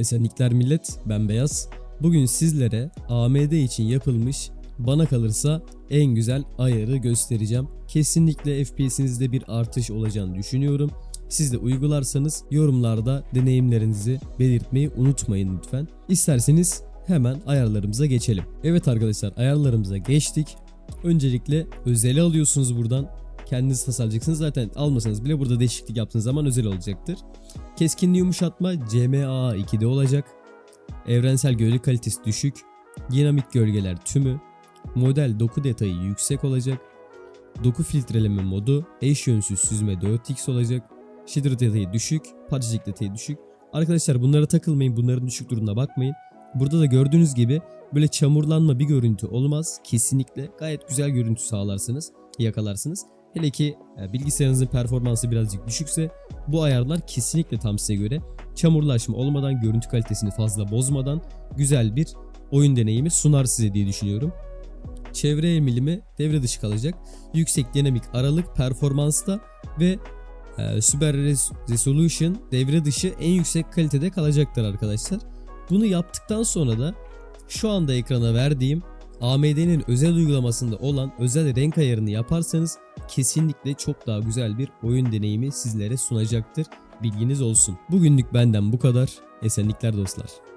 Esenlikler millet, ben Beyaz. Bugün sizlere AMD için yapılmış bana kalırsa en güzel ayarı göstereceğim. Kesinlikle FPS'inizde bir artış olacağını düşünüyorum. Siz de uygularsanız yorumlarda deneyimlerinizi belirtmeyi unutmayın lütfen. İsterseniz hemen ayarlarımıza geçelim. Evet arkadaşlar ayarlarımıza geçtik. Öncelikle özeli alıyorsunuz buradan. Kendiniz tasarlayacaksınız. Zaten almasanız bile burada değişiklik yaptığınız zaman özel olacaktır. Keskinliği yumuşatma CMA 2'de olacak. Evrensel gölge kalitesi düşük. Dinamik gölgeler tümü. Model doku detayı yüksek olacak. Doku filtreleme modu eş yönsüz süzme 4x olacak. Shader detayı düşük. Parçacık detayı düşük. Arkadaşlar bunlara takılmayın. Bunların düşük durumuna bakmayın. Burada da gördüğünüz gibi böyle çamurlanma bir görüntü olmaz. Kesinlikle gayet güzel görüntü sağlarsınız, yakalarsınız. Hele ki e, bilgisayarınızın performansı birazcık düşükse bu ayarlar kesinlikle tam size göre. Çamurlaşma olmadan, görüntü kalitesini fazla bozmadan güzel bir oyun deneyimi sunar size diye düşünüyorum. Çevre emilimi devre dışı kalacak. Yüksek dinamik aralık performansta ve e, Super Res- Resolution devre dışı en yüksek kalitede kalacaktır arkadaşlar. Bunu yaptıktan sonra da şu anda ekrana verdiğim AMD'nin özel uygulamasında olan özel renk ayarını yaparsanız kesinlikle çok daha güzel bir oyun deneyimi sizlere sunacaktır. Bilginiz olsun. Bugünlük benden bu kadar. Esenlikler dostlar.